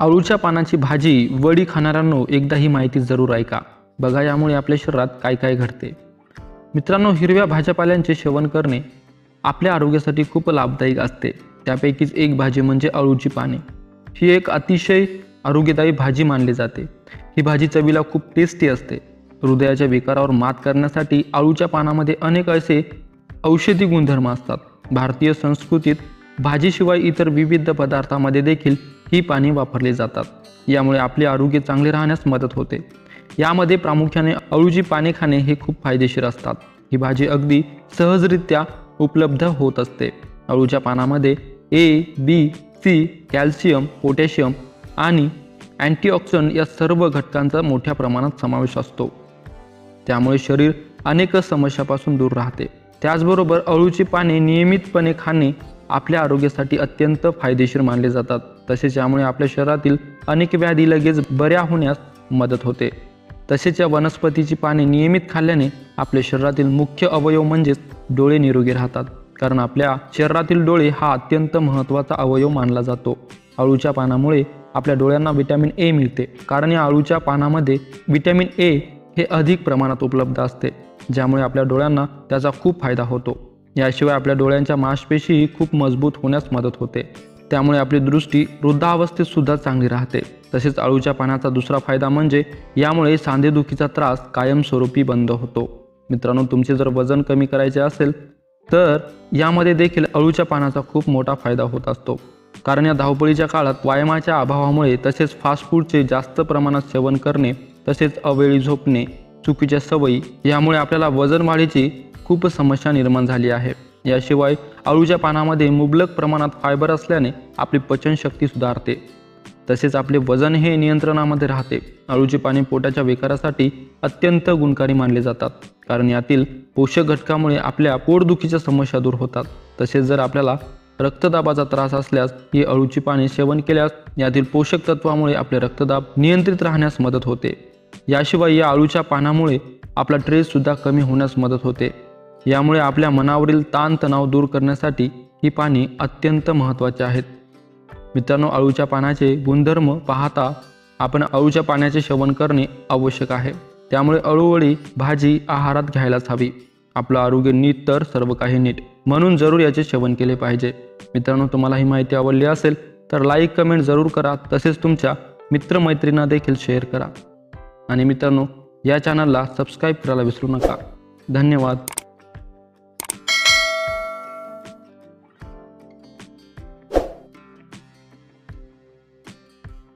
अळूच्या पानाची भाजी वडी खाणाऱ्यांनो एकदा ही माहिती जरूर ऐका. बघा यामुळे आपल्या शरीरात काय काय घडते. मित्रांनो हिरव्या भाज्यापाल्यांचे सेवन करणे आपल्या आरोग्यासाठी खूप लाभदायक असते. त्यापैकीच एक भाजी म्हणजे अळूची पाने. ही एक अतिशय आरोग्यदायी भाजी मानली जाते. ही भाजी चवीला खूप टेस्टी असते. हृदयाच्या विकारावर मात करण्यासाठी अळूच्या पानामध्ये अनेक असे औषधी गुणधर्म असतात. भारतीय संस्कृतीत भाजीशिवाय इतर विविध पदार्थामध्ये देखील ही पाने वापरली जातात. यामुळे आपले आरोग्य चांगले राहण्यास मदत होते. यामध्ये प्रामुख्याने अळूची पाने खाणे हे खूप फायदेशीर असतात. ही भाजी अगदी सहजरित्या उपलब्ध होत असते. अळूच्या पानामध्ये A B C calcium potassium आणि अँटीऑक्सिडंट या सर्व घटकांचा मोठ्या प्रमाणात समावेश असतो. त्यामुळे शरीर अनेक समस्यापासून दूर राहते. त्याचबरोबर अळूची पाने नियमितपणे खाणे आपल्या आरोग्यासाठी अत्यंत फायदेशीर मानले जातात. तसेच यामुळे आपल्या शरीरातील अनेक व्याधी लगेच बऱ्या होण्यास मदत होते. तसेच या वनस्पतीची पाने नियमित खाल्ल्याने आपल्या शरीरातील मुख्य अवयव म्हणजेच डोळे निरोगी राहतात. कारण आपल्या शरीरातील डोळे हा अत्यंत महत्त्वाचा अवयव मानला जातो. अळूच्या पानामुळे आपल्या डोळ्यांना विटॅमिन ए मिळते. कारण या अळूच्या पानामध्ये विटॅमिन ए हे अधिक प्रमाणात उपलब्ध असते ज्यामुळे आपल्या डोळ्यांना त्याचा खूप फायदा होतो. याशिवाय आपल्या डोळ्यांच्या मांसपेशीही खूप मजबूत होण्यास मदत होते. त्यामुळे आपली दृष्टी वृद्धावस्थेत सुद्धा चांगली राहते. तसेच अळूच्या पानाचा दुसरा फायदा म्हणजे यामुळे सांधेदुखीचा त्रास कायमस्वरूपी बंद होतो. मित्रांनो तुमचे जर वजन कमी करायचे असेल तर यामध्ये देखील अळूच्या पानाचा खूप मोठा फायदा होत असतो. कारण या धावपळीच्या काळात व्यायामाच्या अभावामुळे तसेच फास्ट फूडचे जास्त प्रमाणात सेवन करणे तसेच अवेळी झोपणे चुकीच्या सवयी यामुळे आपल्याला वजन वाढीची खूप समस्या निर्माण झाली आहे. याशिवाय अळूच्या पानामध्ये मुबलक प्रमाणात फायबर असल्याने आपली पचनशक्ती सुधारते. तसेच आपले वजन हे नियंत्रणामध्ये राहते. अळूची पाने पोटाच्या विकारासाठी अत्यंत गुणकारी मानले जातात. कारण यातील पोषक घटकामुळे आपल्या पोटदुखीच्या समस्या दूर होतात. तसेच जर आपल्याला रक्तदाबाचा त्रास असल्यास ही अळूची पाने सेवन केल्यास यातील पोषक तत्वामुळे आपले रक्तदाब नियंत्रित राहण्यास मदत होते. याशिवाय या अळूच्या पानामुळे आपला ट्रेससुद्धा कमी होण्यास मदत होते. यामुळे आपल्या मनावरील ताणतणाव दूर करण्यासाठी ही पाने अत्यंत महत्त्वाची आहेत. मित्रांनो अळूच्या पानाचे गुणधर्म पाहता आपण अळूच्या पाण्याचे सेवन करणे आवश्यक आहे. त्यामुळे अळूवळी भाजी आहारात घ्यायलाच हवी. आपलं आरोग्य नीट तर सर्व काही नीट. म्हणून जरूर याचे सेवन केले पाहिजे. मित्रांनो तुम्हाला ही माहिती आवडली असेल तर लाईक कमेंट जरूर करा. तसेच तुमच्या मित्रमैत्रींना देखील शेअर करा. आणि मित्रांनो या चॅनलला सबस्क्राईब करायला विसरू नका. धन्यवाद.